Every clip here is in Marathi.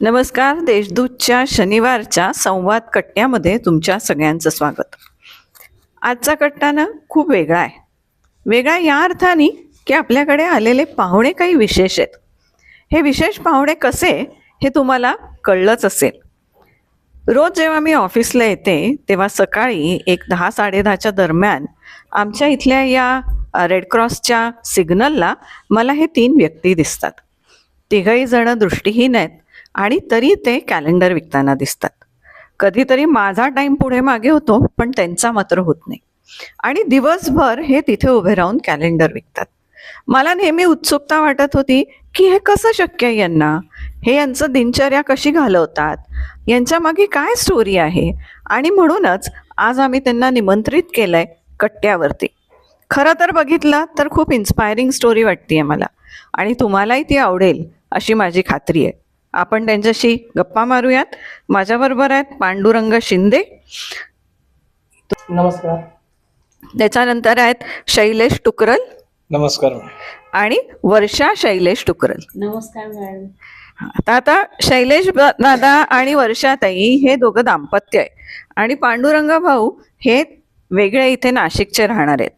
नमस्कार देशदूतच्या शनिवारच्या संवाद कट्ट्यामध्ये तुमच्या सगळ्यांचं स्वागत. आजचा कट्टा ना खूप वेगळा आहे. वेगळा या अर्थाने की आपल्याकडे आलेले पाहुणे काही विशेष आहेत. हे विशेष पाहुणे कसे हे तुम्हाला कळलंच असेल. रोज जेव्हा मी ऑफिसला येते तेव्हा सकाळी एक दहा साडेदहाच्या दरम्यान आमच्या इथल्या या रेडक्रॉसच्या सिग्नलला मला हे तीन व्यक्ती दिसतात. तिघही जण दृष्टीहीन आहेत. आणि तरी ते कॅलेंडर विकताना दिसतात. कधीतरी माझा टाईम पुढे मागे होतो पण त्यांचा मात्र होत नाही. आणि दिवसभर हे तिथे उभे राहून कॅलेंडर विकतात. मला नेहमी उत्सुकता वाटत होती की हे कसं शक्य आहे यांना? हे यांचं दिनचर्या कशी घालवतात? यांच्या मागे काय स्टोरी आहे? आणि म्हणूनच आज आम्ही त्यांना निमंत्रित केलंय कट्ट्यावरती. खरं तर बघितलं तर खूप इन्स्पायरिंग स्टोरी वाटते मला. आणि तुम्हालाही ती आवडेल अशी माझी खात्री आहे. आपण त्यांच्याशी गप्पा मारूयात. माझ्याबरोबर आहेत पांडुरंग शिंदे. नमस्कार. त्याच्यानंतर आहेत शैलेश टुकरल. नमस्कार आणि वर्षा शैलेश टुकरल. नमस्कार आता आता शैलेश दादा आणि वर्षाताई हे दोघं दाम्पत्य आहे आणि पांडुरंग भाऊ हे वेगळे इथे नाशिकचे राहणार आहेत.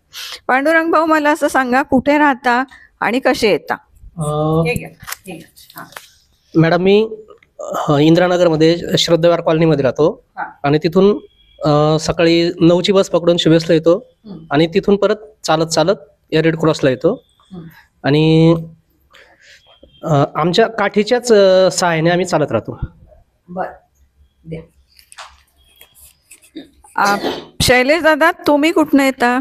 पांडुरंग भाऊ मला असं सांगा कुठे राहता आणि कसे येता. मॅडम मी अं, इंदिरानगरमध्ये श्रद्धावार कॉलनीमध्ये राहतो. हा. आणि तिथून अं, सकाळी नऊची बस पकडून शुभेसला येतो. हम्म. आणि तिथून परत चालत चालत या रेड क्रॉसला येतो. हम्म. आणि अं, आमच्या काठीच्याच अं, सहाय्याने आम्ही चालत राहतो. बर. शैलेश दादा तुम्ही कुठनं येता?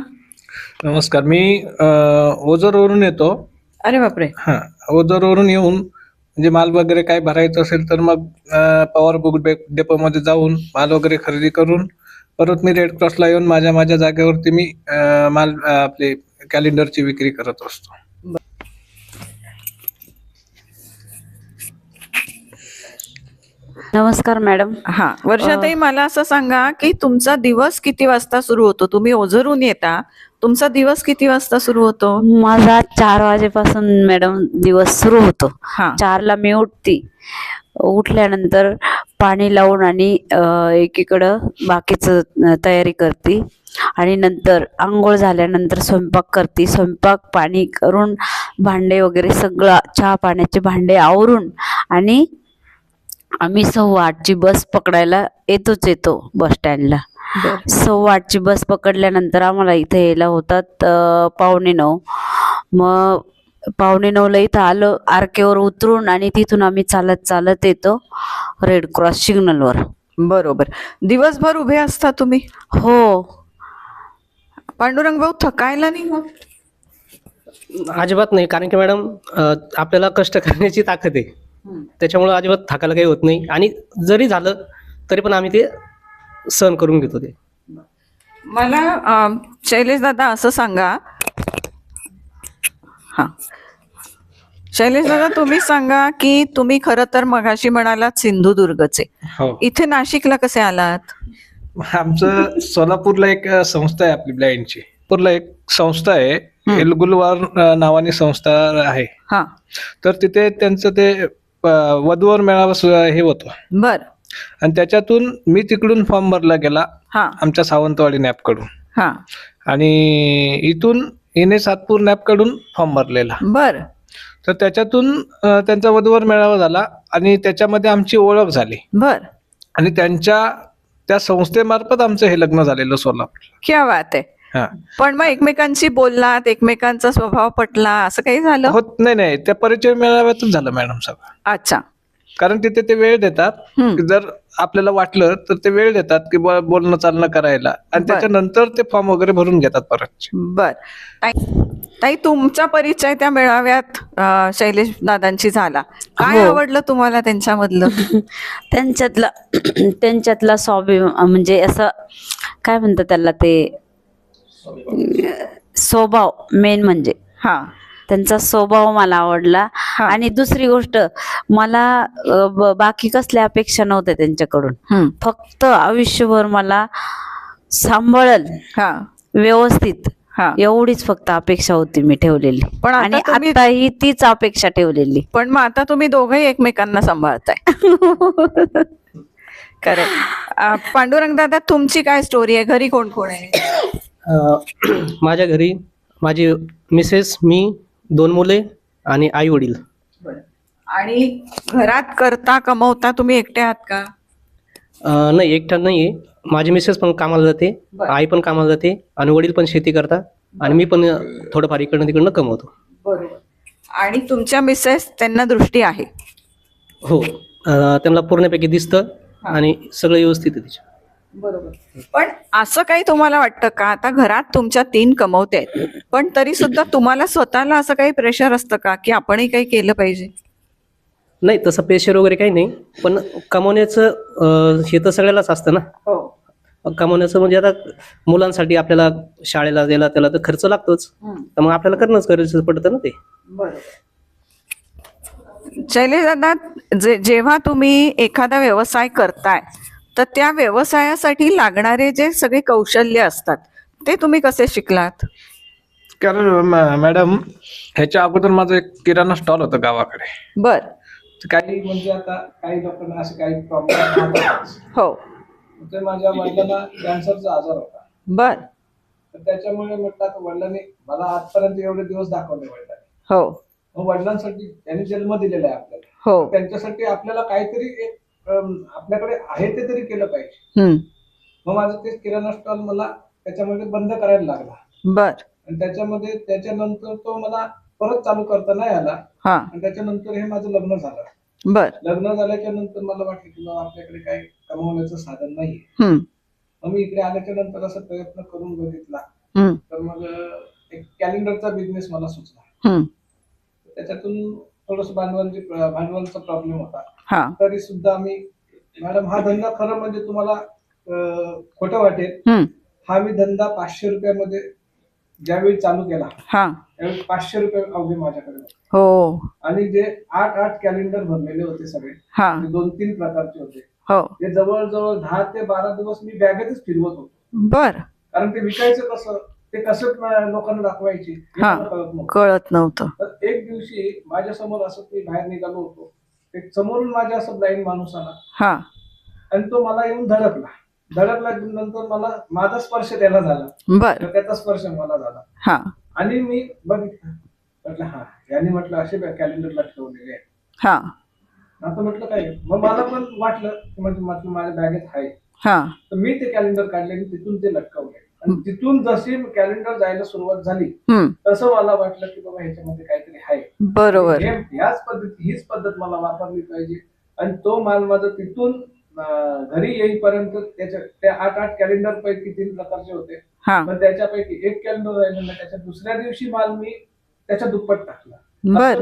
नमस्कार. मी अ, ओझरवरून येतो. अरे बापरे. हां. ओझरवरून येऊन म्हणजे माल वगैरे काय भरायचं असेल तर मग पॉवर बुक डेपोमध्ये जाऊन माल वगैरे खरेदी करून परत मी रेड क्रॉसला येऊन माझ्या माझ्या जागेवरती मी माल आपले कॅलेंडरची विक्री करत असतो. नमस्कार मॅडम हा वर्षाताई मला असं सांगा की तुमचा दिवस किती वाजता सुरू होतो? तुम्ही ओझरून येता तुमचा दिवस किती वाजता सुरू होतो? माझा चार वाजेपासून मॅडम दिवस सुरू होतो. हा. चारला मी उठते. उठल्यानंतर पाणी लावून आणि अं, एकीकडं बाकीचं अं, तयारी करते. आणि नंतर आंघोळ झाल्यानंतर स्वयंपाक करते. स्वयंपाक पाणी करून भांडे वगैरे सगळं चहा पाण्याचे भांडे आवरून आणि आम्ही सव्वा आठची बस पकडायला येतोच येतो बस स्टँडला. सव्वा आठची बस पकडल्यानंतर आम्हाला इथे यायला होतात पावणे नऊ. मग पावणे नऊला इथं आलो आरकेवर उतरून आणि तिथून आम्ही चालत चालत येतो रेड क्रॉस सिग्नलवर. बरोबर. दिवसभर उभे असता तुम्ही? हो. पांडुरंग भाऊ थकायला नाही मग? अजिबात नाही कारण की मॅडम आपल्याला कष्ट करण्याची ताकद आहे. त्याच्यामुळे अजिबात थाकायला काही होत नाही. आणि जरी झालं तरी पण आम्ही ते सहन करून घेतो ते. मला शैलेश दादा असं सांगा. हा. शैलेश दादा तुम्ही सांगा की तुम्ही खरं तर मगाशी म्हणालात सिंधुदुर्गचे. हो. इथे नाशिकला कसे आलात? आमचं सोलापूरला एक संस्था आहे आपली ब्लाइंडची. सोलापूरला एक संस्था आहे. एलगुलवार नावाने संस्था आहे. हा. तर तिथे त्यांचं ते वधूवर मेळावा हे होतं. बर. आणि त्याच्यातून मी तिकडून फॉर्म भरला गेला हा. आमच्या सावंतवाडी नॅपकडून हा. आणि इथून हिने सातपूर नॅपकडून फॉर्म भरलेला. बर. तर त्याच्यातून अ, त्यांचा वधूवर मेळावा झाला आणि त्याच्यामध्ये आमची ओळख झाली. बर. आणि त्यांच्या त्या संस्थेमार्फत आमचं हे लग्न झालेलं सोलापूर क्या बात आहे. हा. पण मग एकमेकांशी बोललात एकमेकांचा स्वभाव पटला असं काही झालं? होत नाही नाही. त्या परिचय मेळाव्यातच झालं मॅडम सगळं. अच्छा. कारण तिथे ते वेळ देतात. जर आपल्याला वाटलं तर ते वेळ देतात की बोलणं चालणं करायला. आणि. त्याच्यानंतर ते फॉर्म वगैरे भरून घेतात परत बर. ताई तुमचा परिचय त्या मेळाव्यात शैलेश दादांची झाला. काय हो. आवडलं तुम्हाला त्यांच्यामधलं? त्यांच्यातला त्यांच्यातला स्वाभिमान म्हणजे असं काय म्हणतात त्याला ते? स्वभाव मेन म्हणजे. हा. त्यांचा स्वभाव मला आवडला. आणि दुसरी गोष्ट मला बाकी कसल्या अपेक्षा नव्हत्या त्यांच्याकडून. फक्त आयुष्यभर मला सांभाळल हा. व्यवस्थित हा. एवढीच फक्त अपेक्षा होती मी ठेवलेली. पण आणि तुम्ही- आता ही तीच अपेक्षा ठेवलेली. पण मग आता तुम्ही दोघंही एकमेकांना सांभाळताय. खरं पांडुरंग दादा तुमची काय स्टोरी आहे? घरी कोण कोण आहे? माझ्या घरी माझी मिसेस मी दोन मुले आणि आई वडील. आणि घरात करता कमवता तुम्ही एकटे आहात का? नाही एकटा नाही माझी मिसेस पण कामाला जाते बरं. आई पण कामाला जाते आणि वडील पण शेती करतात आणि मी पण थोडंफार इकडनं तिकडनं कमवतो. बरोबर. आणि तुमच्या मिसेस त्यांना दृष्टी आहे? हो. अ, त्यांना पूर्णपैकी दिसतं आणि सगळं व्यवस्थित आहे तिच्या. बरोबर. पण असं काही तुम्हाला वाटतं का? आता घरात तुमच्या तीन कमवते आहेत. पण तरी सुद्धा तुम्हाला स्वतःला असं काही प्रेशर असतं का? की आपणही काही केलं पाहिजे? नाही तसं प्रेशर वगैरे काही नाही. पण कमवण्याचं अ, हे तर सगळ्यालाच असतं ना. हो. कमवण्याचं म्हणजे आता मुलांसाठी आपल्याला शाळेला द्यायला त्याला तर खर्च लागतोच. तर मग आपल्याला करणंच गरजेचं पडतं ना ते. शैलेश दादा जे जेव्हा तुम्ही एखादा व्यवसाय करताय तर त्या व्यवसायासाठी लागणारे जे सगळे कौशल्य असतात ते तुम्ही कसे शिकलात? कारण मॅडम ह्याच्या अगोदर माझं एक किराणा स्टॉल होतं गावाकडे. बर. काही म्हणजे आता काही लोकांना असे काही प्रॉब्लेम हो. ते माझ्या वडिलांना कॅन्सरचा आजार होता. बर. तर त्याच्यामुळे म्हटलं आता वडिलांनी मला आजपर्यंत एवढे दिवस दाखवले वडिलांनी. हो. वडिलांसाठी त्यांनी जन्म दिलेला आहे आपल्याला. हो. त्यांच्यासाठी आपल्याला काहीतरी एक आपल्याकडे आहे ते तरी केलं पाहिजे. मग माझं ते किराणा स्टॉल मला त्याच्यामध्ये बंद करायला लागला. बर. आणि त्याच्यामध्ये त्याच्यानंतर तो मला परत चालू करता नाही आला. हा. आणि त्याच्यानंतर हे माझं लग्न झालं. बर. लग्न झाल्याच्यानंतर मला वाटलं की बाबा आपल्याकडे काही कमवण्याचं साधन नाही मग मी इकडे आल्याच्यानंतर असं प्रयत्न करून बघितला. तर मग एक कॅलेंडरचा बिझनेस मला सुचला. त्याच्यातून थोडस भांडवलची भांडवलचा प्रॉब्लेम होता. तरी सुद्धा आम्ही मॅडम हा धंदा खरं म्हणजे तुम्हाला खोटं वाटेल. हा मी धंदा पाचशे रुपयामध्ये ज्यावेळी चालू केला त्यावेळी पाचशे रुपये अवघे माझ्याकडे. हो. आणि जे आठ आठ कॅलेंडर भरलेले होते सगळे दोन तीन प्रकारचे होते. हो. ते जवळजवळ दहा ते बारा दिवस मी बॅगेतच फिरवत होतो. बर. कारण ते विकायचं कसं? ते कसं लोकांना दाखवायचे. हे हा. मला कळत नव्हतं. कळत नव्हतं. तर एक दिवशी माझ्यासमोर असं मी बाहेर निघालो होतो. एक समोरून माझ्या असं ब्लाइंड माणूस आला. हा. आणि तो मला येऊन धडकला. धडकला नंतर मला माझा स्पर्श त्याला झाला. बर. तर त्याचा स्पर्श मला झाला. हा. आणि मी बघितलं. म्हटलं हा. याने म्हटलं असे कॅलेंडरला ठेवलेले आहे हा. आता म्हटलं काय? मग मला पण वाटलं की म्हणजे म्हटलं माझ्या बॅगेत आहे. हा. तर मी ते कॅलेंडर काढले आणि तिथून ते लटकवले. तिथून जशी कॅलेंडर जायला सुरुवात झाली तसं मला वाटलं की बाबा ह्याच्यामध्ये काहीतरी आहे. बरोबर. ह्याच पद्धती हीच पद्धत मला वापरली पाहिजे. आणि तो माल माझा तिथून घरी येईपर्यंत त्याच्या त्या आठ आठ कॅलेंडर पैकी तीन प्रकारचे होते. हा. पण त्याच्यापैकी एक कॅलेंडर राहिलं ना त्याच्या दुसऱ्या दिवशी माल मी त्याच्या दुप्पट टाकला.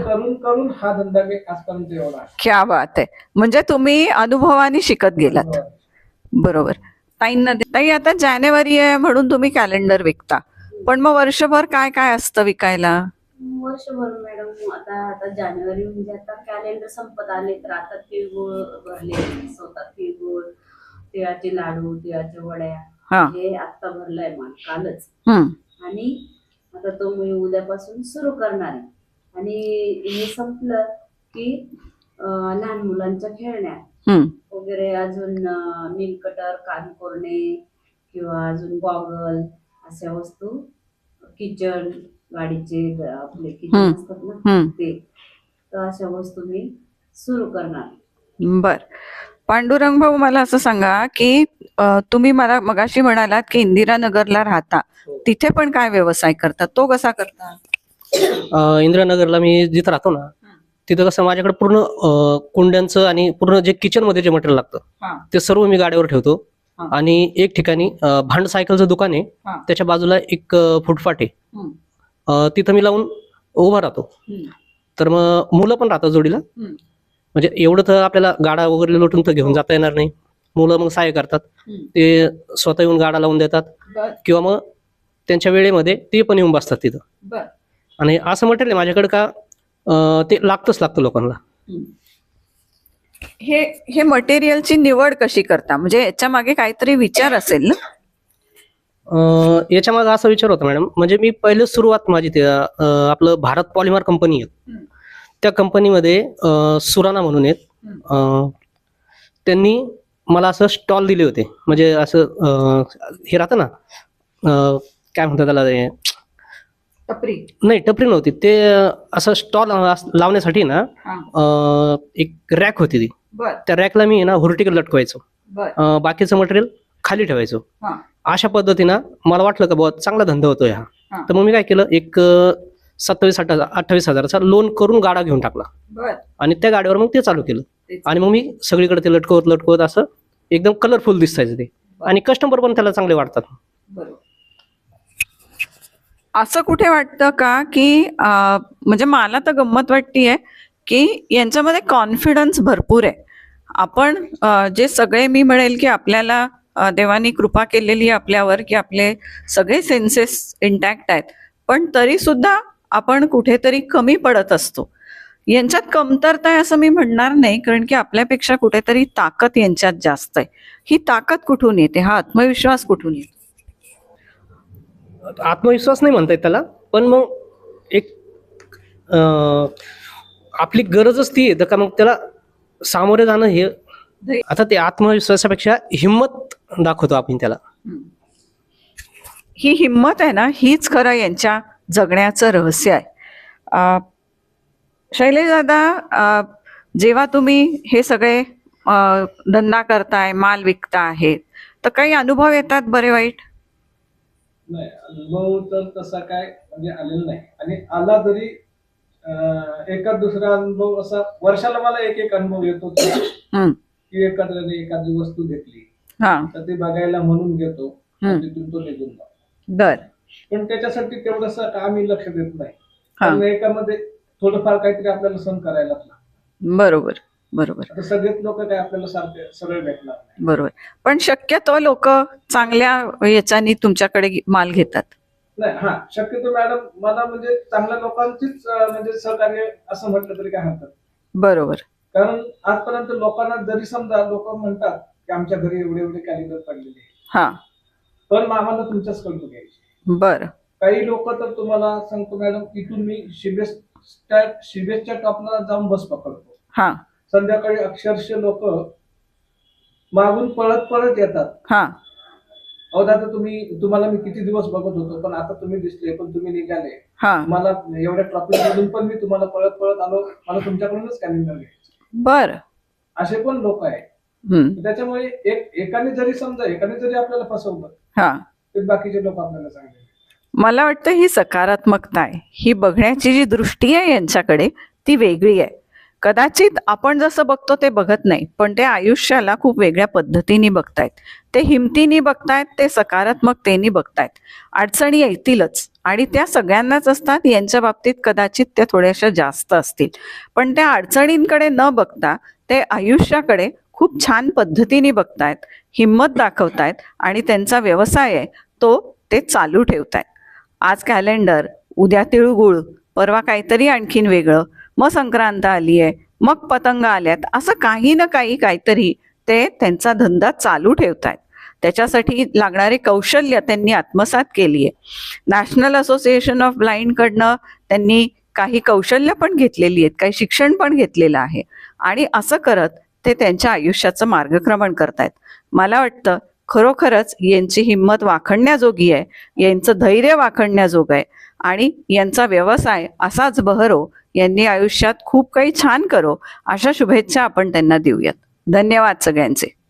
करून करून हा धंदा मी आजपर्यंत एवढा. क्या बात आहे. म्हणजे तुम्ही अनुभवाने शिकत गेलात. बरोबर. ताईंना ताई आता जानेवारी आहे म्हणून तुम्ही कॅलेंडर विकता. पण मग वर्षभर काय काय असतं विकायला? वर्षभर मॅडम आता आता जानेवारी म्हणजे आता कॅलेंडर संपत आले तर आता तिळगुळ भरले स्वतः तिळगुळ तिळाचे लाडू तिळाच्या वड्या. हा. हे आता भरलाय माल कालच. आणि आता तो मी उद्यापासून सुरू करणार आहे. आणि हे संपलं की अं, लहान मुलांच्या खेळण्या. वगैरे अजून नील कटर कानकोरणे किंवा अजून गॉगल अशा वस्तू किचन गाडीचे आपले किचन. असतात ना ते तर अशा वस्तू मी सुरू करणार बर. पांडुरंग भाऊ मला असं सांगा की तुम्ही मला मगाशी म्हणालात की इंदिरानगरला राहता. तिथे पण काय व्यवसाय करता? तो कसा करता? इंदिरानगरला मी जिथं राहतो ना तिथं कसं माझ्याकडे पूर्ण कुंड्यांचं आणि पूर्ण जे किचनमध्ये जे मटेरियल लागतं. ते सर्व मी गाडीवर ठेवतो. आणि एक ठिकाणी भांड सायकलचं दुकान आहे. त्याच्या बाजूला एक अ, फुटपाथ आहे तिथं मी लावून उभा राहतो. तर मग मुलं पण राहतात जोडीला. म्हणजे एवढं तर आपल्याला गाडा वगैरे लोटून तर घेऊन जाता येणार नाही मुलं मग सहाय्य करतात. ते स्वतः येऊन गाडा लावून देतात किंवा मग त्यांच्या वेळेमध्ये ते पण येऊन बसतात तिथं आणि असं मटेरियल आहे माझ्याकडे का ते लागतंच लागतं लोकांना. हे हे मटेरियलची निवड कशी करता? म्हणजे याच्या मागे काहीतरी विचार असेल ना? याच्या मागे असा विचार होता मॅडम. म्हणजे मी पहिले सुरुवात माझी ते आपलं भारत पॉलिमर कंपनी आहे. त्या कंपनीमध्ये अं, सुराना म्हणून आहेत त्यांनी मला असं स्टॉल दिले होते. म्हणजे असं हे राहतं ना काय म्हणतात त्याला ते? टपरी. नाही टपरी नव्हती. ते असं स्टॉल लावण्यासाठी ना. अं, एक रॅक होती ती. बर. त्या रॅकला मी ना व्हर्टिकल लटकवायचो. बर. अं, बाकीचं मटेरियल खाली ठेवायचो. हा. अशा पद्धतीनं मला वाटलं का बुवा चांगला धंदा होतोय हा. हा. तर मग मी काय केलं एक अं, सत्तावीस अठ्ठा अठ्ठावीस हजाराचा लोन करून गाडा घेऊन टाकला. बर. आणि त्या गाडीवर मग ते चालू केलं. तेच. आणि मग मी सगळीकडे ते लटकवत लटकवत असं एकदम कलरफुल दिसायचं ते. आणि कस्टमर पण त्याला चांगले वाटतात. बरोबर. असं कुठे वाटतं का की म्हणजे मला तर गंमत वाटतीये की यांच्यामध्ये कॉन्फिडन्स भरपूर आहे. आपण जे सगळे मी म्हणेल की आपल्याला देवानी कृपा केलेली आहे आपल्यावर की आपले सगळे सेन्सेस इंटॅक्ट आहेत पण तरी सुद्धा आपण कुठेतरी कमी पडत असतो. यांच्यात कमतरता आहे असं मी म्हणणार नाही कारण की आपल्यापेक्षा कुठेतरी ताकद यांच्यात जास्त आहे. ही ताकद कुठून येते? हा आत्मविश्वास कुठून येतो? आत्मविश्वास नाही म्हणता येत त्याला पण मग एक आपली गरजच ती आहे. तर का मग त्याला सामोरे जाणं हे आता ते आत्मविश्वासापेक्षा हिंमत दाखवतो आपण त्याला. ही हिंमत आहे ना हीच खरं यांच्या जगण्याचं रहस्य आहे. शैलेश दादा जेव्हा तुम्ही हे सगळे धंदा करताय माल विकता आहे तर काही अनुभव येतात बरे वाईट? नाही. अनुभव तर तसा काय म्हणजे आलेला नाही. आणि आला तरी एखाद दुसरा अनुभव असा वर्षाला मला एक एक अनुभव येतो. की एखाद्याने एखादी वस्तू घेतली. तर ती बघायला म्हणून घेतो. तिथून तो निघून जातो. बर. पण त्याच्यासाठी तेवढंस आम्ही लक्ष देत नाही. हा. एकामध्ये थोडंफार काहीतरी आपल्याला सण करायलाच लागतं. बरोबर. बरोबर. सगळेच लोक काय आपल्याला सारखे सरळ भेटणार बरोबर. पण शक्यतो लोक चांगल्या याच्यानी तुमच्याकडे माल घेतात. नाही हा शक्यतो मॅडम मला म्हणजे चांगल्या लोकांचीच म्हणजे सहकार्य असं म्हटलं तरी काय हरकत. बरोबर. कारण आजपर्यंत लोकांना जरी समजा लोक म्हणतात की आमच्या घरी एवढे एवढे कॅलिबर पडलेले हा. पण आम्हाला तुमच्याच कडून घ्यायचे बर. काही लोक तर तुम्हाला सांगतो मॅडम इथून मी शिबेसच्या शिबेसच्या टॉपला जाऊन बस पकडतो. हा. संध्याकाळी अक्षरशः लोक मागून पळत पळत येतात. हा. अहो दादा तुम्ही तुम्हाला मी किती दिवस बघत होतो पण आता तुम्ही दिसले पण तुम्ही निघाले. हा. मला एवढ्या ट्रॉफिक मधून पण मी तुम्हाला पळत पळत आलो. मला तुमच्याकडूनच कॅलेंडर घ्यायचं. बर. असे पण लोक आहेत. त्याच्यामुळे एक एकाने जरी समजा एकाने जरी आपल्याला फसवलं हा. तर बाकीचे लोक आपल्याला सांगले मला वाटतं ही सकारात्मकता आहे. ही बघण्याची जी दृष्टी आहे यांच्याकडे ती वेगळी आहे. कदाचित आपण जसं बघतो ते बघत नाही पण ते आयुष्याला खूप वेगळ्या पद्धतीने बघतायत. ते हिमतीने बघतायत ते सकारात्मकतेने बघतायत. अडचणी येतीलच आणि त्या सगळ्यांनाच असतात यांच्या बाबतीत कदाचित त्या थोड्याशा जास्त असतील. पण त्या अडचणींकडे न बघता ते आयुष्याकडे खूप छान पद्धतीने बघतायत हिंमत दाखवतायत आणि त्यांचा व्यवसाय आहे तो ते चालू ठेवतायत. आज कॅलेंडर उद्या तिळगुळ परवा काहीतरी आणखीन वेगळं. मग संक्रांत आली आहे मग पतंग आल्यात असं काही ना काही काहीतरी ते त्यांचा धंदा चालू ठेवतायत. त्याच्यासाठी लागणारे कौशल्य त्यांनी आत्मसात केली आहे नॅशनल असोसिएशन ऑफ ब्लाइंडकडनं त्यांनी काही कौशल्य पण घेतलेली आहेत काही शिक्षण पण घेतलेलं आहे. आणि असं करत ते त्यांच्या आयुष्याचं मार्गक्रमण करतायत. मला वाटतं खरोखरच यांची हिंमत वाखणण्याजोगी आहे यांचं धैर्य वाखणण्याजोगं आहे. आणि यांचा व्यवसाय असाच बहरो यांनी आयुष्यात खूप काही छान करो. अशा शुभेच्छा आपण त्यांना देऊयात. धन्यवाद सगळ्यांचे.